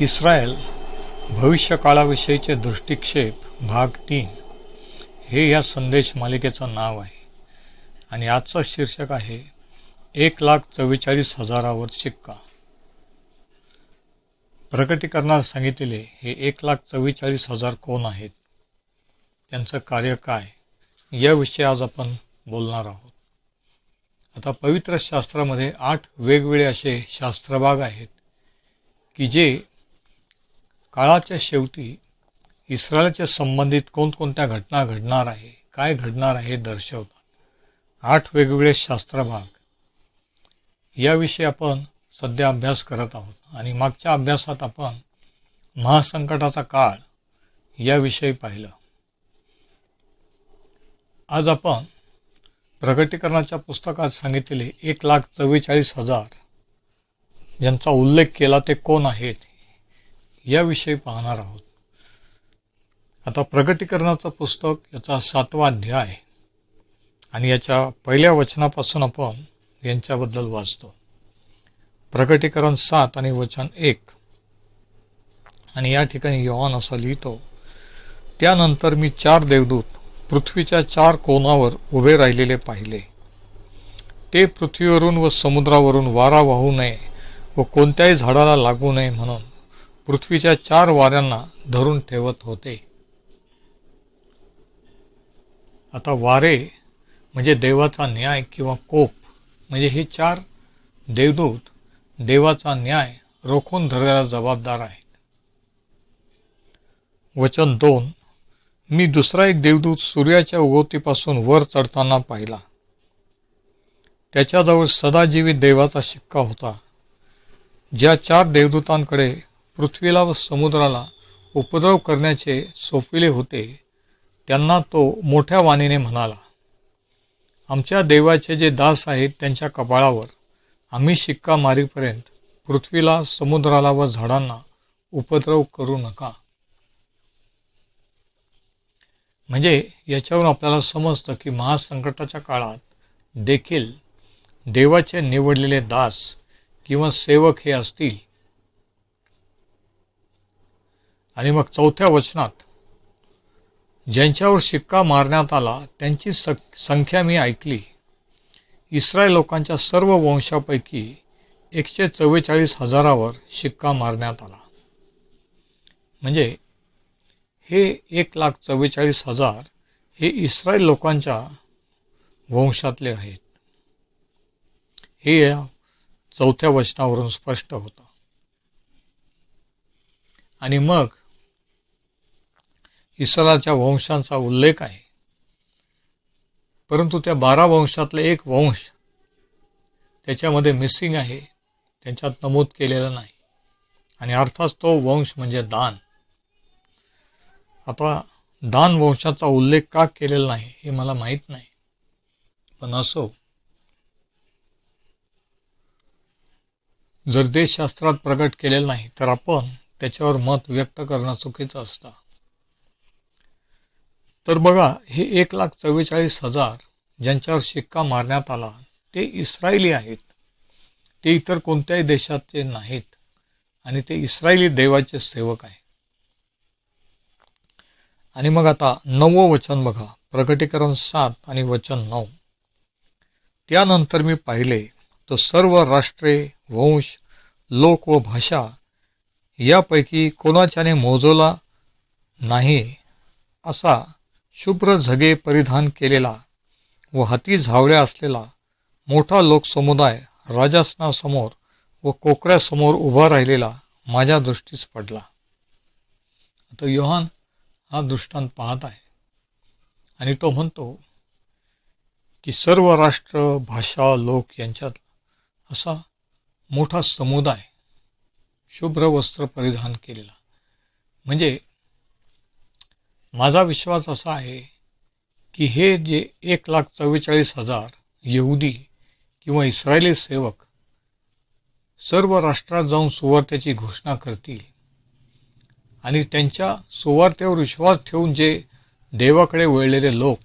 Israel भविष्यकाळाविषयीचे दृष्टिक्षेप भाग तीन. हे या संदेश मालिकेचं नाव आहे. आणि आजचं शीर्षक आहे एक लाख चव्वेचाळीस हजारावर शिक्का. प्रकटीकरणात सांगितलेले हे एक लाख चव्वेचाळीस हजार कोण आहेत? त्यांचं कार्य काय? याविषयी आज आपण बोलणार आहोत. आता पवित्र शास्त्रामध्ये आठ वेगवेगळे असे शास्त्रभाग आहेत की जे काळाच्या शेवटी इस्रायलच्या संबंधित कोणकोणत्या घटना घडणार आहे काय घडणार आहे हे दर्शवतात. आठ वेगवेगळे शास्त्रभाग. याविषयी आपण सध्या अभ्यास करत आहोत आणि मागच्या अभ्यासात आपण महासंकटाचा काळ याविषयी पाहिलं. आज आपण प्रगटीकरणाच्या पुस्तकात सांगितलेले एक लाख चव्वेचाळीस हजार ज्यांचा उल्लेख केला ते कोण आहेत याविषयी पाहणार आहोत. आता प्रगटीकरणाचं पुस्तक याचा सातवा अध्याय आणि याच्या पहिल्या वचनापासून आपण यांच्याबद्दल वाचतो. प्रगटीकरण सात आणि वचन एक. आणि या ठिकाणी योहान असं लिहितो त्यानंतर मी चार देवदूत पृथ्वीच्या चार कोणावर उभे राहिलेले पाहिले. ते पृथ्वीवरून व समुद्रावरून वारा वाहू नये व कोणत्याही झाडाला लागू नये म्हणून पृथ्वीच्या चार वाऱ्यांना धरून ठेवत होते. आता वारे म्हणजे देवाचा न्याय किंवा कोप म्हणजे हे चार देवदूत देवाचा न्याय रोखून धरायला जबाबदार आहेत. वचन दोन मी दुसरा एक देवदूत सूर्याच्या उगवतीपासून वर चढताना पाहिला. त्याच्याजवळ सदाजीवी देवाचा शिक्का होता ज्या चार देवदूतांकडे पृथ्वीला व समुद्राला उपद्रव करण्याचे सोपविले होते. त्यांना तो मोठ्या वाणीने म्हणाला आमच्या देवाचे जे दास आहेत त्यांच्या कपाळावर आम्ही शिक्का मारीपर्यंत पृथ्वीला समुद्राला व झाडांना उपद्रव करू नका. म्हणजे याच्यावरून आपल्याला समजतं की महासंकटाच्या काळात देखील देवाचे निवडलेले दास किंवा सेवक हे असतील. आणि मग चौथ्या वचनात ज्यांच्यावर शिक्का मारण्यात आला त्यांची संख्या मी ऐकली. इस्रायल लोकांच्या सर्व वंशापैकी एकशे चव्वेचाळीस हजारावर शिक्का मारण्यात आला. म्हणजे हे एक लाख चव्वेचाळीस हजार हे इस्रायल लोकांच्या वंशातले आहेत. हे या चौथ्या वचनावरून स्पष्ट होतं. आणि मग इसराच्या वंशांचा उल्लेख आहे. परंतु त्या बारा वंशातले एक वंश त्याच्यामध्ये मिसिंग आहे. त्यांच्यात नमूद केलेलं नाही. आणि अर्थात तो वंश म्हणजे दान. आता दान वंशाचा उल्लेख का केलेला नाही हे मला माहीत नाही. पण असो. जर देशशास्त्रात प्रकट केलेलं नाही तर आपण त्याच्यावर मत व्यक्त करणं चुकीचं असतं. तर बघा हे एक लाख चव्वेचाळीस हजार ज्यांच्यावर शिक्का मारण्यात आला ते इस्रायली आहेत. ते इतर कोणत्याही देशाचे नाहीत आणि ते इस्रायली देवाचे सेवक आहेत. आणि मग आता नववं वचन बघा प्रकटीकरण सात आणि वचन नऊ. त्यानंतर मी पाहिले तर सर्व राष्ट्रे वंश लोक व भाषा यापैकी कोणाच्याने मोजवला नाही असा शुभ्र झगे परिधान केलेला व हाती झावळ्या असलेला मोठा लोकसमुदाय राजासनासमोर व कोकऱ्यासमोर उभा राहिलेला माझ्या दृष्टीस पडला. आता योहान हा दृष्टांत पाहत आहे. आणि तो म्हणतो की सर्व राष्ट्र भाषा लोक यांच्यात असा मोठा समुदाय शुभ्र वस्त्र परिधान केलेला. म्हणजे माझा विश्वास असा आहे की हे जे एक लाख चव्वेचाळीस हजार यहुदी किंवा इस्रायली सेवक सर्व राष्ट्रात जाऊन सुवार्थ्याची घोषणा करतील आणि त्यांच्या सुवार्थ्यावर विश्वास ठेवून जे देवाकडे वळलेले लोक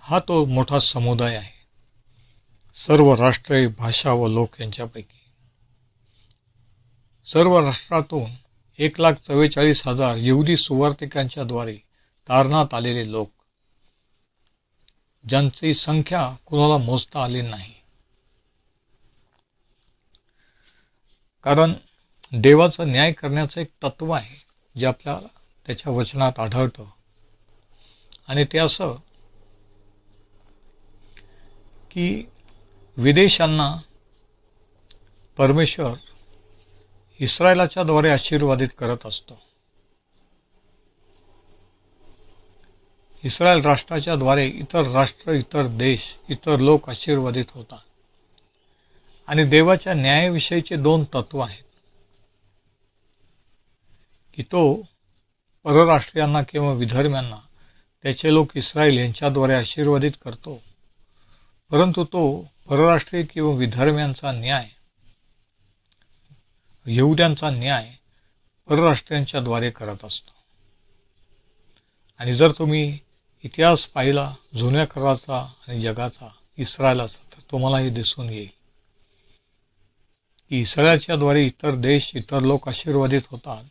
हा तो मोठा समुदाय आहे. सर्व राष्ट्रीय भाषा व लोक यांच्यापैकी. सर्व राष्ट्रातून एक लाख चव्वेचाळीस हजार यहुदी सुवार्थिकांच्याद्वारे तारणात आलेले लोक ज्यांची संख्या कुणाला मोजता आली नाही. कारण देवाचं न्याय करण्याचं एक तत्व आहे जे आपल्याला त्याच्या वचनात आढळतं. आणि ते असं की विदेशांना परमेश्वर इस्रायलाच्या द्वारे आशीर्वादित करत असतो. इस्रायल राष्ट्राच्या द्वारे इतर राष्ट्र इतर देश इतर लोक आशीर्वादित होतात. आणि देवाच्या न्यायाविषयीचे दोन तत्व आहेत. की तो परराष्ट्रीयांना किंवा विधर्म्यांना त्याचे लोक इस्रायल यांच्याद्वारे आशीर्वादित करतो. परंतु तो परराष्ट्रीय किंवा विधर्म्यांचा न्याय यहुद्यांचा न्याय परराष्ट्रीयांच्याद्वारे करत असतो. आणि जर तुम्ही इतिहास पाहिला जुन्या कराचा आणि जगाचा इस्रायलाचा तर तुम्हाला हे दिसून येईल. की इस्रायलच्याद्वारे इतर देश इतर लोक आशीर्वादित होतात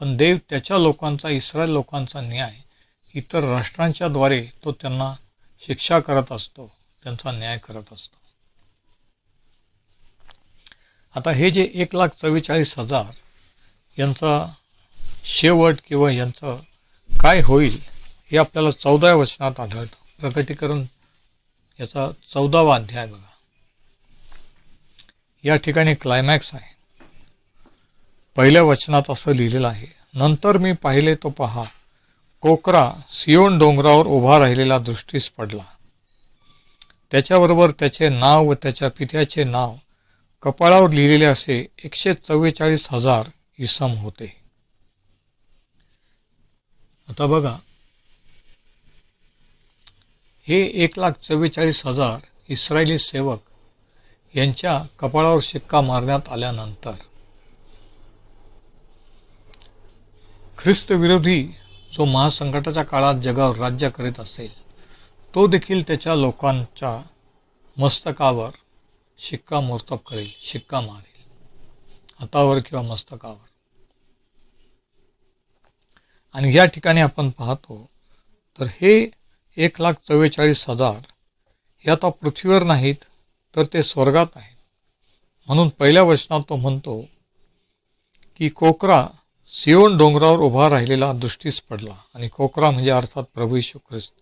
पण देव त्याच्या लोकांचा इस्रायल लोकांचा न्याय इतर राष्ट्रांच्या द्वारे तो त्यांना शिक्षा करत असतो त्यांचा न्याय करत असतो. आता हे जे एक लाख चव्वेचाळीस हजार यांचा शेवट किंवा यांचं काय होईल हे आपल्याला चौदाव्या वचनात आढळतं. प्रकटीकरण याचा चौदावा अध्याय बघा. या ठिकाणी क्लायमॅक्स आहे. पहिल्या वचनात असं लिहिलेलं आहे नंतर मी पाहिले तो पहा कोकरा सियोन डोंगरावर उभा राहिलेला दृष्टीस पडला. त्याच्याबरोबर त्याचे नाव व त्याच्या पित्याचे नाव कपाळावर लिहिलेले असे एकशे चव्वेचाळीस हजार इसम होते. आता बघा हे एक लाख चव्वेचाळीस हजार इस्रायली सेवक यांच्या कपाळावर शिक्का मारण्यात आल्यानंतर ख्रिस्तविरोधी जो महासंकटाच्या काळात जगावर राज्य करीत असेल तो देखील त्याच्या लोकांच्या मस्तकावर शिक्का मोर्तब करेल शिक्का मारेल. हातावर किंवा मस्तकावर. आणि या ठिकाणी आपण पाहतो तर हे एक लाख चव्वेचाळीस हजार हे आता पृथ्वीवर नाहीत तर ते स्वर्गात आहेत. म्हणून पहिल्या वचनात तो म्हणतो की कोकरा सिओन डोंगरावर उभा राहिलेला दृष्टीस पडला. आणि कोकरा म्हणजे अर्थात प्रभू यशू ख्रिस्त.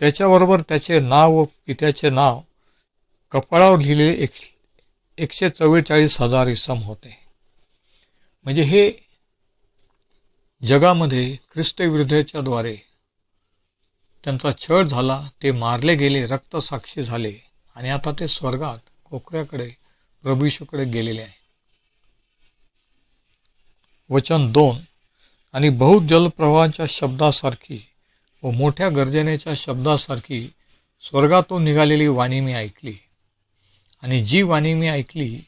त्याच्याबरोबर त्याचे नाव व पित्याचे नाव कपाळावर लिहिलेले एक एकशे चव्वेचाळीस हजार इसम होते. म्हणजे हे जगामध्ये ख्रिस्तविरुद्धच्याद्वारे त्यांचा छळ झाला ते मारले गेले रक्तसाक्षी झाले आणि आता ते स्वर्गात कोकऱ्याकडे प्रभूशूकडे गेलेले आहे. वचन दोन. आणि बहुत जलप्रवाहाच्या शब्दासारखी व मोठ्या गर्जनेच्या शब्दासारखी स्वर्गातून निघालेली वाणी मी ऐकली. आणि जी वाणी मी ऐकली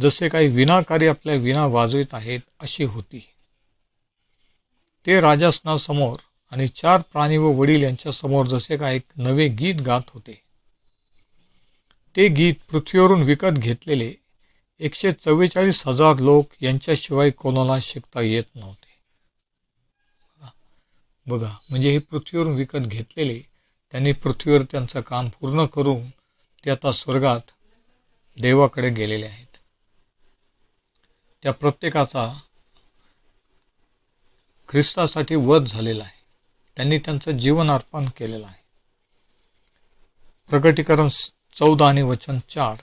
जसे काही विनाकारी आपल्या विना वाजवित आहेत अशी होती. ते राजासनासमोर आणि चार प्राणी व वडील यांच्यासमोर जसे का एक नवे गीत गात होते. ते गीत पृथ्वीवरून विकत घेतलेले एकशे चव्वेचाळीस हजार लोक यांच्याशिवाय कोणाला शिकता येत नव्हते. बघा म्हणजे हे पृथ्वीवरून विकत घेतलेले त्यांनी पृथ्वीवर त्यांचं काम पूर्ण करून ते आता स्वर्गात देवाकडे गेलेले आहेत. त्या प्रत्येकाचा ख्रिस्तासाठी वध झालेला आहे. त्यांनी त्यांचं जीवन अर्पण केलेलं आहे. प्रकटीकरण चौदा आणि वचन चार.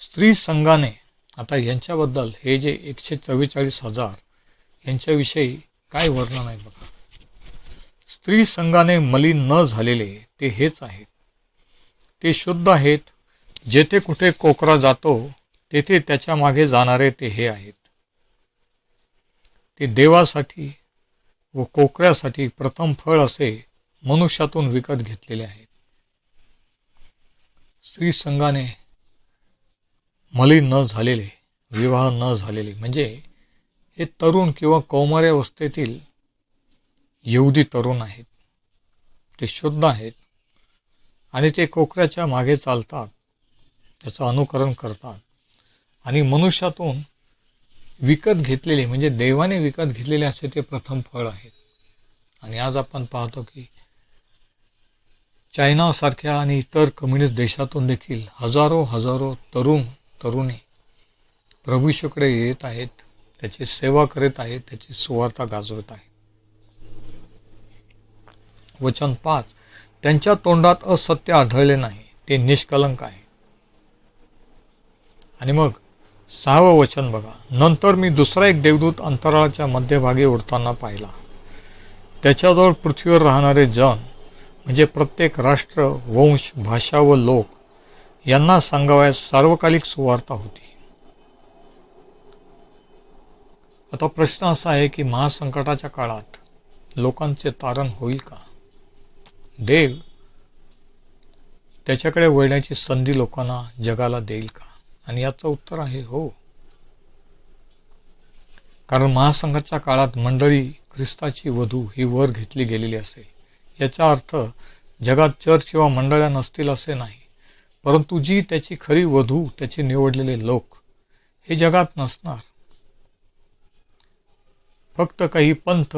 स्त्री संघाने आता यांच्याबद्दल हे जे एकशे चव्वेचाळीस हजार यांच्याविषयी काय वर्णन आहे बघा. स्त्री संघाने मलिन न झालेले ते हेच आहेत. ते शुद्ध आहेत. जेथे कुठे कोकरा जातो तेथे त्याच्यामागे जाणारे ते हे आहेत. ते देवासाठी व कोकऱ्यासाठी प्रथम फळ असे मनुष्यातून विकत घेतलेले आहेत. स्त्री संघाने मलिन न झालेले विवाह न झालेले म्हणजे हे तरुण किंवा कौमार्यावस्थेतील यहुदी तरुण आहेत. ते शुद्ध आहेत आणि ते कोकऱ्याच्या मागे चालतात त्याचं अनुकरण करतात. आणि मनुष्यातून विकत घेतलेले म्हणजे देवाने विकत घेतलेले असे ते प्रथम फळ आहेत. आणि आज आपण पाहतो की चायनासारख्या आणि इतर कम्युनिस्ट देशातून देखील हजारो हजारो तरुण तरुणी प्रभूशकडे येत आहेत त्याची सेवा करीत आहेत त्याची सुवार्ता गाजवत आहेत. वचन पाच त्यांच्या तोंडात असत्य आढळले नाही ते निष्कलंक आहे आणि मग सहावं वचन बघा. नंतर मी दुसरा एक देवदूत अंतराळाच्या मध्यभागी उडताना पाहिला. त्याच्याजवळ पृथ्वीवर राहणारे जन म्हणजे प्रत्येक राष्ट्र वंश भाषा व लोक यांना सांगावयास सार्वकालिक सुवार्ता होती. आता प्रश्न असा आहे की महासंकटाच्या काळात लोकांचे तारण होईल का? देव त्याच्याकडे वळण्याची संधी लोकांना जगाला देईल का? आणि याचं उत्तर आहे हो. कारण महासंघाच्या काळात मंडळी ख्रिस्ताची वधू ही वर घेतली गेलेली असेल. याचा अर्थ जगात चर्च किंवा मंडळ्या नसतील असे नाही. परंतु जी त्याची खरी वधू त्याचे निवडलेले लोक हे जगात नसणार. फक्त काही पंथ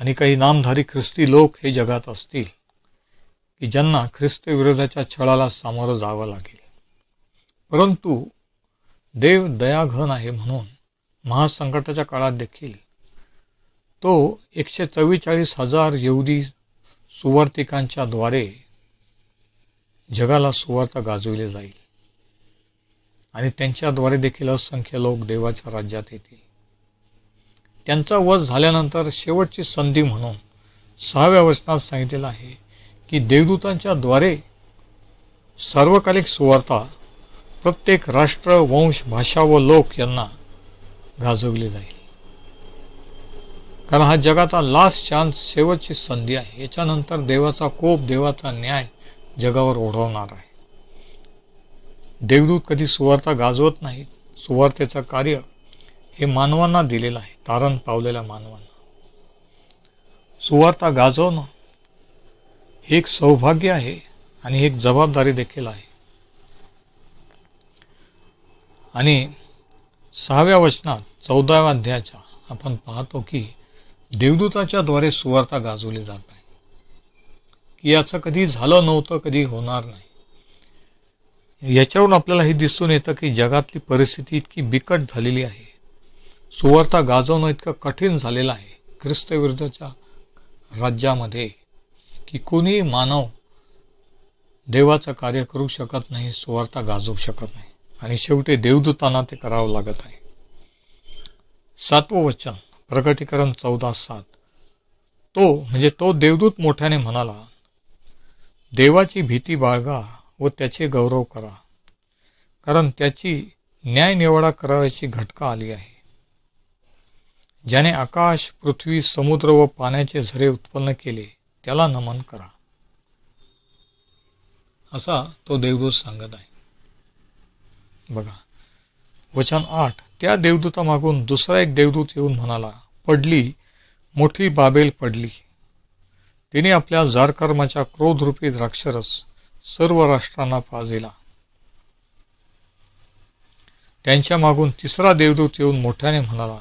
आणि काही नामधारी ख्रिस्ती लोक हे जगात असतील की ज्यांना ख्रिस्त विरोधाच्या छळाला सामोरं जावं लागेल. परंतु देव दयाघन आहे म्हणून महासंकटाच्या काळात देखील तो एकशे चव्वेचाळीस हजार येऊदी सुवर्तिकांच्या द्वारे जगाला सुवार्ता गाजविले जाईल. आणि त्यांच्याद्वारे देखील असंख्य लोक देवाच्या राज्यात येतील. त्यांचा वध झाल्यानंतर शेवटची संधी म्हणून सहाव्या वचनात सांगितलेलं आहे की देवदूतांच्या द्वारे सार्वकालिक सुवार्ता प्रत्येक राष्ट्र वंश भाषा व लोक यांना गाजवले जाईल. कारण हा जगाचा लास्ट चान्स शेवटची संधी आहे. याच्यानंतर देवाचा कोप देवाचा न्याय जगावर ओढवणार आहे. देवदूत कधी सुवार्ता गाजवत नाहीत. सुवार्तेचं कार्य हे मानवांना दिलेलं आहे. तारण पावलेल्या मानवांना. सुवार्ता गाजवणं हे एक सौभाग्य आहे आणि एक जबाबदारी देखील आहे. आणि सहाव्या वचनात चौदाव्या अध्यायाच्या आपण पाहतो की देवदूताच्या द्वारे सुवार्ता गाजवली जात आहे. की याचं कधी झालं नव्हतं कधी होणार नाही. याच्यावरून आपल्याला हे दिसून येतं की जगातली परिस्थिती इतकी बिकट झालेली आहे. सुवार्ता गाजवणं इतकं कठीण झालेलं आहे ख्रिस्तविरुद्धच्या राज्यामध्ये की कोणीही मानव देवाचं कार्य करू शकत नाही सुवार्ता गाजवू शकत नाही. आणि शेवटी देवदूतांना ते करावं लागत आहे. सातवं वचन प्रकटीकरण चौदा सात. तो म्हणजे तो देवदूत मोठ्याने म्हणाला देवाची भीती बाळगा व त्याचे गौरव करा कारण त्याची न्याय निवडा करावयाची घटका आली आहे. ज्याने आकाश पृथ्वी समुद्र व पाण्याचे झरे उत्पन्न केले त्याला नमन करा. असा तो देवदूत सांगत आहे. बघा. वचन आठ. त्या देवदूतामागून दुसरा एक देवदूत येऊन म्हणाला पडली. मोठी बाबेल पडली. तिने आपल्या जारकर्माच्या क्रोधरूपी द्राक्षरस सर्व राष्ट्रांना पाजिला. त्यांच्या मागून तिसरा देवदूत येऊन मोठ्याने म्हणाला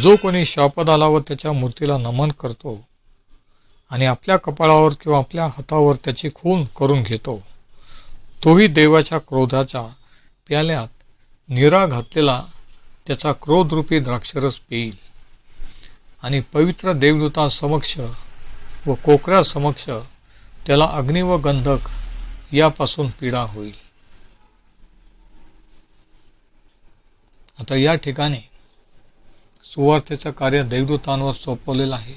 जो कोणी शापदाला व त्याच्या मूर्तीला नमन करतो आणि आपल्या कपाळावर किंवा आपल्या हातावर त्याची खून करून घेतो तोही देवाच्या क्रोधाच्या प्याल्यात निरा घातलेला त्याचा क्रोधरूपी द्राक्षरस पेईल. आणि पवित्र देवदूता समक्ष व कोकऱ्या समक्ष त्याला अग्नी व गंधक यापासून पीडा होईल. आता या ठिकाणी सुवार्थेचं कार्य देवदूतांवर सोपवलेलं आहे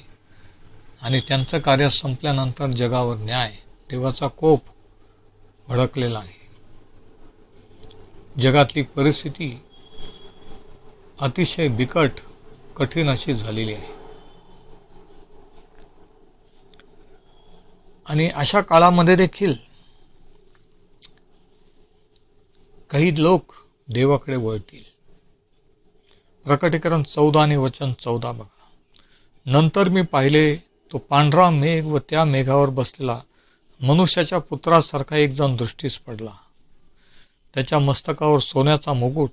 आणि त्यांचं कार्य संपल्यानंतर जगावर न्याय देवाचा कोप भडकलेला आहे. जगातली परिस्थिती अतिशय बिकट कठीण अशी झालेली आहे. आणि अशा काळामध्ये देखील काही लोक देवाकडे वळतील. प्रकटीकरण चौदा आणि वचन चौदा बघा. नंतर मी पाहिले तो पांढरा मेघ व त्या मेघावर बसलेला मनुष्याच्या पुत्रासारखा एक जण दृष्टीस पडला. त्याच्या मस्तकावर सोन्याचा मुकुट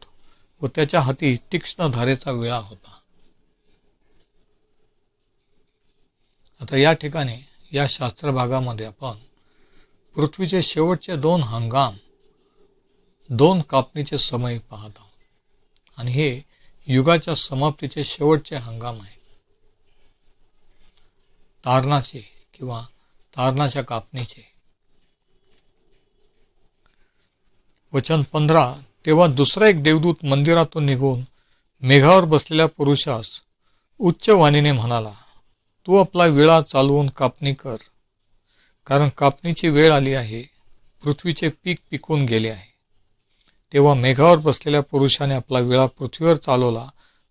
व त्याच्या हाती तीक्ष्ण धारेचा विळा होता. आता या ठिकाणी या शास्त्र भागामध्ये आपण पृथ्वीचे शेवटचे दोन हंगाम दोन कापणीचे समय पाहत आहोत. आणि हे युगाच्या समाप्तीचे शेवटचे हंगाम आहे. तारणाचे किंवा तारणाच्या कापणीचे. वचन पंधरा. तेव्हा दुसरा एक देवदूत मंदिरातून निघून मेघावर बसलेल्या पुरुषास उच्च वाणीने म्हणाला तू आपला विळा चालवून कापणी कर. कारण कापणीची वेळ आली आहे. पृथ्वीचे पीक पिकून गेले आहे. तेव्हा मेघावर बसलेल्या पुरुषाने आपला विळा पृथ्वीवर चालवला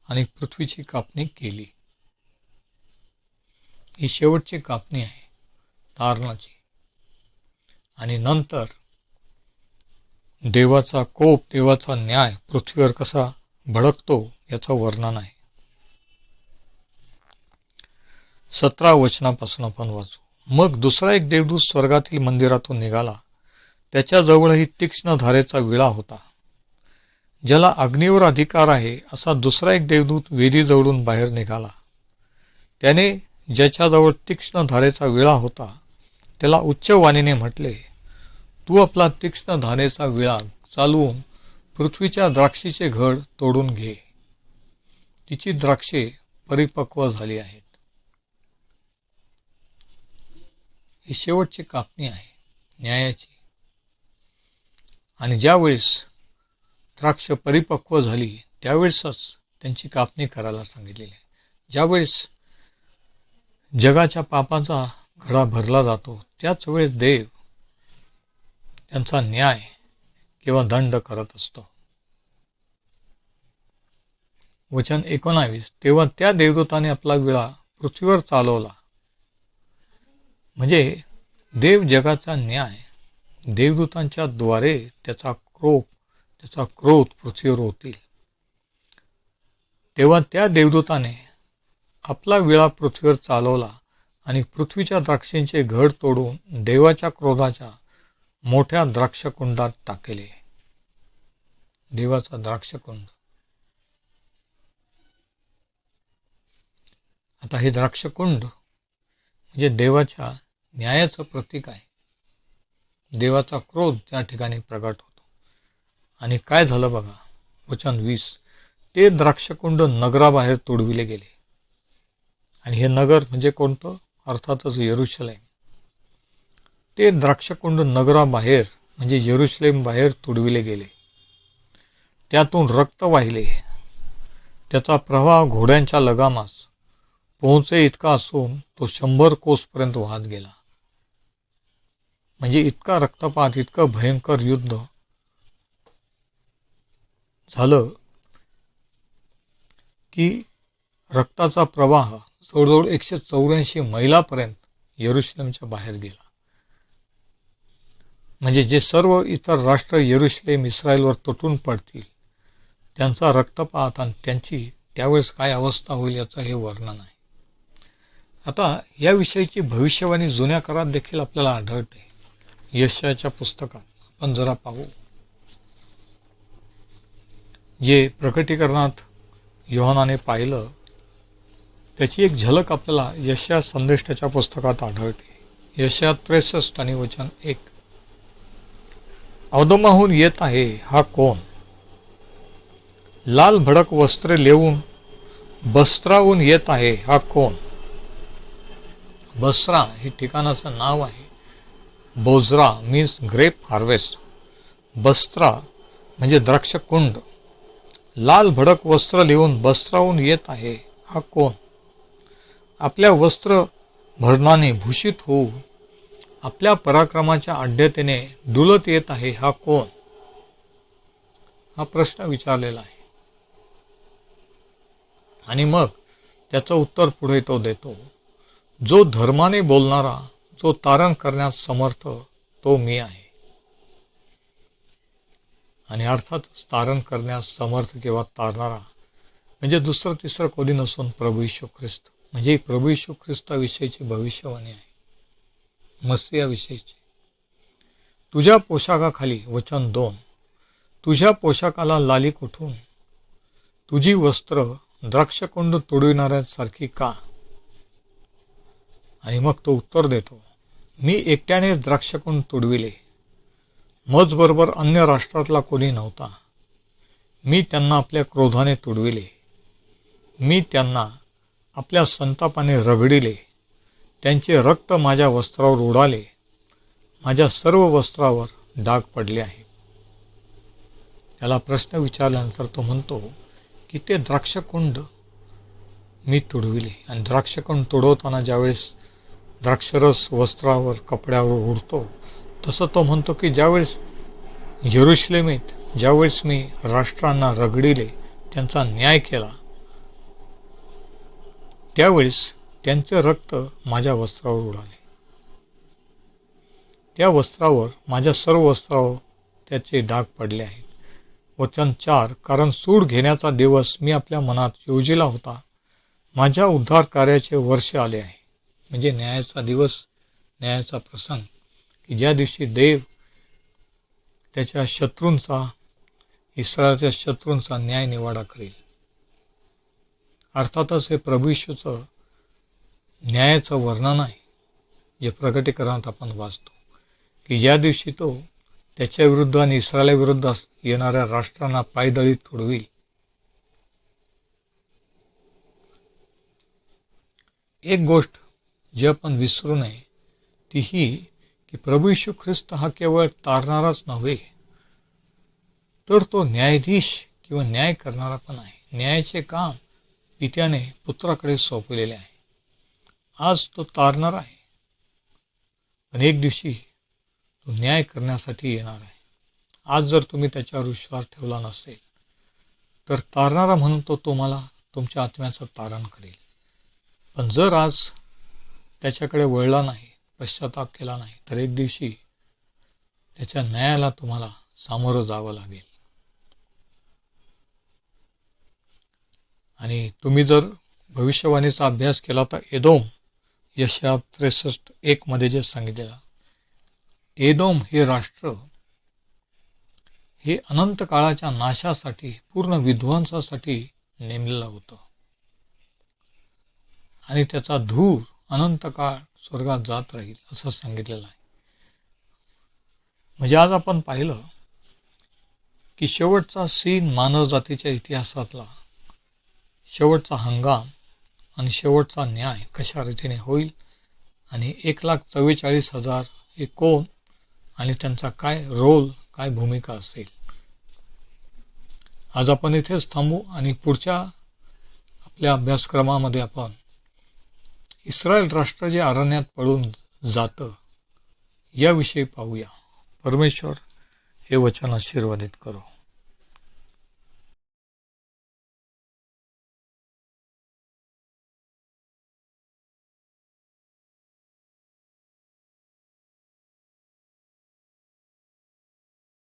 आणि पृथ्वीची कापणी केली. ही शेवटची कापणी आहे तारणाची. आणि नंतर देवाचा कोप देवाचा न्याय पृथ्वीवर कसा भडकतो याचं वर्णन आहे. सतरा वचनापासून आपण वाचू. मग दुसरा एक देवदूत स्वर्गातील मंदिरातून निघाला. त्याच्याजवळही तीक्ष्ण धारेचा विळा होता. ज्याला अग्नीवर अधिकार आहे असा दुसरा एक देवदूत वेदीजवळून बाहेर निघाला. त्याने ज्याच्याजवळ तीक्ष्ण धारेचा विळा होता त्याला उच्च वाणीने म्हटले तू आपला तीक्ष्ण धानेचा विळा चालवून पृथ्वीच्या द्राक्षीचे घड तोडून घे. तिची द्राक्षे परिपक्व झाली आहेत. ही शेवटची कापणी आहे न्यायाची. आणि ज्यावेळेस द्राक्ष परिपक्व झाली त्यावेळेसच त्यांची कापणी करायला सांगितलेली आहे. ज्यावेळेस जगाच्या पापाचा घडा भरला जातो त्याच वेळेस देव त्यांचा न्याय किंवा दंड करत असतो. वचन एकोणावीस तेव्हा त्या देवदूताने आपला विळा पृथ्वीवर चालवला. म्हणजे देव जगाचा न्याय देवदूतांच्या द्वारे त्याचा क्रोप त्याचा क्रोध पृथ्वीवर होतील. तेव्हा त्या देवदूताने आपला विळा पृथ्वीवर चालवला आणि पृथ्वीच्या द्राक्षींचे घड तोडून देवाच्या क्रोधाच्या मोठ्या द्राक्षकुंडात टाकले. देवाचा द्राक्षकुंड. आता हे द्राक्षकुंड म्हणजे देवाच्या न्यायाचं प्रतीक आहे. देवाचा क्रोध त्या ठिकाणी प्रगट होतो. आणि काय झालं बघा? वचन वीस. ते द्राक्षकुंड नगराबाहेर तोडविले गेले. आणि हे नगर म्हणजे कोणतं? अर्थातच येरुशलेम. ते द्राक्षकुंड नगराबाहेर म्हणजे यरुशलेम बाहेर तुडविले गेले. त्यातून रक्त वाहिले. त्याचा प्रवाह घोड्यांच्या लगामास पोहोचे इतका असून तो शंभर कोसपर्यंत वाहत गेला. म्हणजे इतका रक्तपात इतकं भयंकर युद्ध झालं की रक्ताचा प्रवाह जवळजवळ एकशे चौऱ्याऐंशी मैलापर्यंत यरुशलेमच्या बाहेर गेला. म्हणजे जे सर्व इतर राष्ट्र येरुश्लेम इस्रायलवर तुटून पडतील त्यांचा रक्तपात आणि त्यांची त्यावेळेस काय अवस्था होईल याचं हे वर्णन आहे. आता याविषयीची भविष्यवाणी जुन्या करात देखील आपल्याला आढळते. यशाच्या पुस्तकात आपण जरा पाहू. जे प्रकटीकरणात योहानाने पाहिलं त्याची एक झलक आपल्याला यशा संदेष्टाच्या पुस्तकात आढळते. यशा त्रेसष्ट आणि वचन एक. अवदमाहून येत आहे हा कोण? लाल भडक वस्त्रे लेवून बस्त्राहून येत आहे हा कोण? बस्रा हे ठिकाणाचं नाव आहे. बोजरा मीन्स ग्रेप हार्वेस्ट बस्त्रा म्हणजे द्राक्षकुंड. लाल भडक वस्त्र लिहून बस्त्राहून येत आहे हा कोण? आपल्या वस्त्र भरणाने भूषित होऊ आपल्या पराक्रमाच्या आढ्यतेने दुलत येत आहे हा कोण? हा प्रश्न विचारलेला आहे. आणि मग त्याचं उत्तर पुढे तो देतो. जो धर्माने बोलणारा जो तारण करण्यास समर्थ तो मी आहे. आणि अर्थातच तारण करण्यास समर्थ किंवा तारणारा म्हणजे दुसरं तिसरं कोणी नसून प्रभू यशू ख्रिस्त. म्हणजे प्रभू यशू ख्रिस्ताविषयीची भविष्यवाणी आहे. मसियाविषयीची. तुझ्या पोशाखाखाली वचन दोन. तुझ्या पोशाखाला लाली कुठून? तुझी वस्त्र द्राक्षकुंड तुडविणाऱ्यासारखी का? आणि मग तो उत्तर देतो मी एकट्याने द्राक्षकुंड तुडविले. मजबरोबर अन्य राष्ट्रातला कोणी नव्हता. मी त्यांना आपल्या क्रोधाने तुडविले. मी त्यांना आपल्या संतापाने रगडिले. त्यांचे रक्त माझ्या वस्त्रावर उडाले. माझ्या सर्व वस्त्रावर डाग पडले आहे त्याला प्रश्न विचारल्यानंतर तो म्हणतो की ते द्राक्षकुंड मी तुडविले. आणि द्राक्षकुंड तुडवताना ज्यावेळेस द्राक्षरस वस्त्रावर कपड्यावर उडतो तसं तो म्हणतो की ज्यावेळेस जेरुशलेमीत ज्यावेळेस मी राष्ट्रांना रगडिले त्यांचा न्याय केला त्यावेळेस त्यांचे रक्त माझ्या वस्त्रावर उडाले. त्या वस्त्रावर माझ्या सर्व वस्त्रावर त्याचे डाग पडले आहेत. वचन चार कारण सूड घेण्याचा दिवस मी आपल्या मनात योजिला होता. माझ्या उद्धार कार्याचे वर्ष आले आहे. म्हणजे न्यायाचा दिवस न्यायाचा प्रसंग की ज्या दिवशी देव त्याच्या शत्रूंचा इस्रायलच्या शत्रूंचा न्याय निवाडा करेल. अर्थातच हे प्रभू न्यायाचं वर्णन आहे. जे प्रकटीकरणात आपण वाचतो. की ज्या दिवशी तो त्याच्या विरुद्ध आणि इस्रायलाविरुद्ध येणाऱ्या राष्ट्रांना पायदळी तुडवी एक गोष्ट जी आपण विसरू नये ती ही की प्रभू यशू ख्रिस्त हा केवळ तारणाराच नव्हे तर तो न्यायाधीश किंवा न्याय करणारा पण आहे. न्यायाचे काम पित्याने पुत्राकडे सोपवलेले आहे. आज तो तारणार आहे. पण एक दिवशी तो न्याय करण्यासाठी येणार आहे. आज जर तुम्ही त्याच्यावर विश्वास ठेवला नसेल तर तारणारा म्हणून तो तुम्हाला तुमच्या आत्म्याचं तारण करेल. पण जर आज त्याच्याकडे वळला नाही पश्चाताप केला नाही तर एक दिवशी त्याच्या न्यायाला तुम्हाला सामोरं जावं लागेल. आणि तुम्ही जर भविष्यवाणीचा अभ्यास केला तर एदोम यशा त्रेसष्ट एकमध्ये जे सांगितलेलं. एदोम हे राष्ट्र हे अनंत काळाच्या नाशासाठी पूर्ण विध्वंसासाठी नेमलेलं होतं. आणि त्याचा धूर अनंत काळ स्वर्गात जात राहील असं सांगितलेलं आहे. म्हणजे आज आपण पाहिलं की शेवटचा सीन मानव जातीच्या इतिहासातला शेवटचा हंगाम आणि शेवटचा न्याय कशा रीतीने होईल? आणि एक लाख चव्वेचाळीस हजार हे कोण? आणि त्यांचा काय रोल काय भूमिका असेल? आज आपण इथेच थांबू आणि पुढच्या आपल्या अभ्यासक्रमामध्ये आपण इस्रायल राष्ट्र जे अरण्यात पळून जातं याविषयी पाहूया. परमेश्वर हे वचन आशीर्वादित करो.